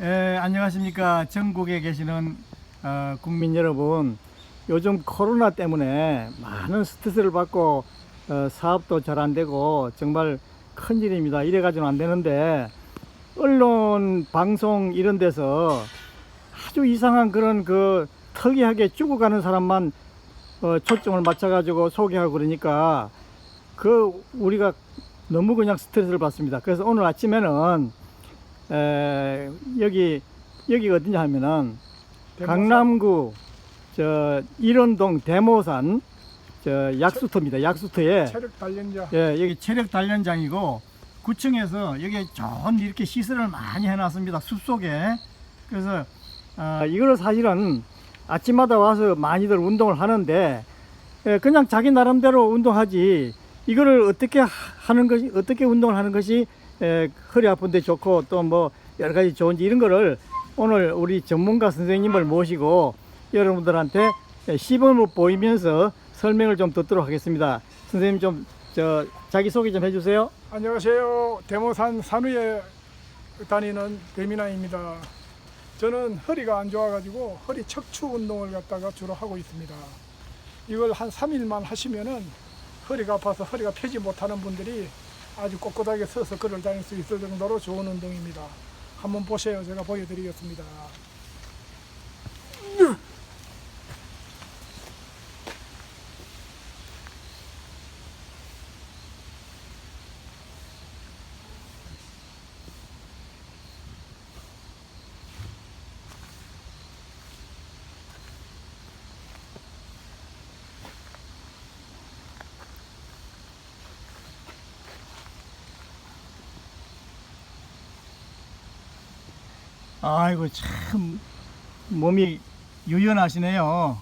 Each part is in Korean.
에, 안녕하십니까. 전국에 계시는 어, 국민 여러분. 요즘 코로나 때문에 많은 스트레스를 받고 어, 사업도 잘 안 되고 정말 큰일입니다. 이래가지고는 안 되는데 언론, 방송 이런 데서 아주 이상한 그런 그 특이하게 죽어가는 사람만 어, 초점을 맞춰가지고 소개하고 그러니까 그 우리가 너무 그냥 스트레스를 받습니다. 그래서 오늘 아침에는 에, 여기 여기가 어디냐 하면은 강남구 저 일원동 대모산 저 약수터입니다. 약수터에 체력 단련자 예, 여기 체력 단련장이고 구청에서 여기 좋은 이렇게 시설을 많이 해놨습니다. 숲속에. 그래서 아, 이거를 사실은 아침마다 와서 많이들 운동을 하는데 예, 그냥 자기 나름대로 운동하지 이거를 어떻게 하- 하는 것이 어떻게 운동을 하는 것이 에, 허리 아픈데 좋고 또 뭐 여러 가지 좋은지 이런 거를 오늘 우리 전문가 선생님을 모시고 여러분들한테 예, 시범을 보이면서 설명을 좀 듣도록 하겠습니다. 선생님 좀 저 자기 소개 좀 해주세요. 안녕하세요 대모산 산후에 다니는 배민아입니다 저는 허리가 안 좋아가지고 허리 척추 운동을 갖다가 주로 하고 있습니다 이걸 한 3일만 하시면은 허리가 아파서 허리가 펴지 못하는 분들이 아주 꼿꼿하게 서서 걸을 다닐 수 있을 정도로 좋은 운동입니다. 한번 보세요. 제가 보여드리겠습니다 아이고 참 몸이 유연하시네요.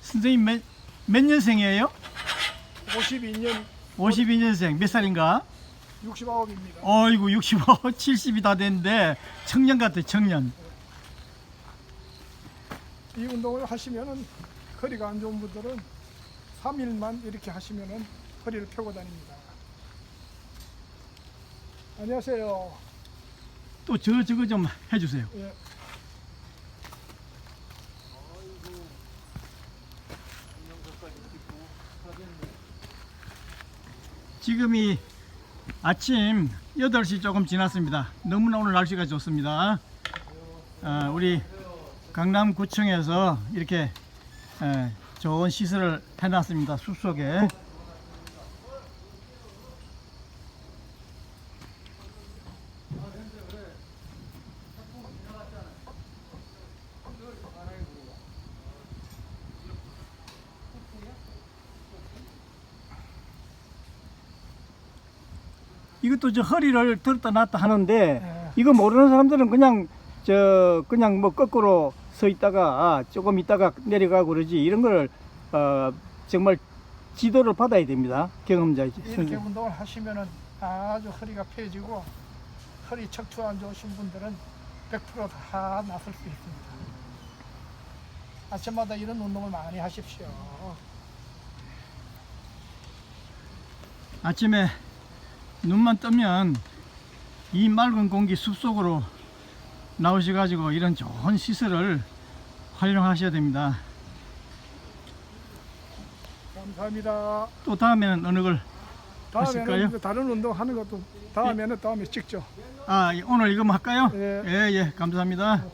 선생님 몇, 몇 년생이에요? 52년 52년생 몇 살인가? 69입니다 어이구 65, 70이 다 됐는데 청년 같아 청년. 이 운동을 하시면은 허리가 안 좋은 분들은 3일만 이렇게 하시면은 허리를 펴고 다닙니다. 안녕하세요. 또 저 저거 좀 해주세요. 예, 지금이 아침 8시 조금 지났습니다. 너무나 오늘 날씨가 좋습니다. 어, 우리 강남구청에서 이렇게 에, 좋은 시설을 해놨습니다. 숲속에. 이것도 저 허리를 들었다 놨다 하는데 예. 이거 모르는 사람들은 그냥 저 그냥 뭐 거꾸로 서 있다가 아, 조금 있다가 내려가고 그러지 이런 걸 어, 정말 지도를 받아야 됩니다 경험자이지 이렇게 선생님. 운동을 하시면은 아주 허리가 펴지고 허리 척추 안 좋으신 분들은 100%다 나설 수 있습니다. 아침마다 이런 운동을 많이 하십시오. 아침에 눈만 뜨면 이 맑은 공기 숲속으로 나오셔 가지고 이런 좋은 시설을 활용하셔야 됩니다 감사합니다. 또 다음에는 어느 걸 하실까요? 다음에는 이제 다른 운동 하는 것도 다음에는 다음에 찍죠. 아, 오늘 이거 뭐 할까요? 예. 예, 예, 감사합니다.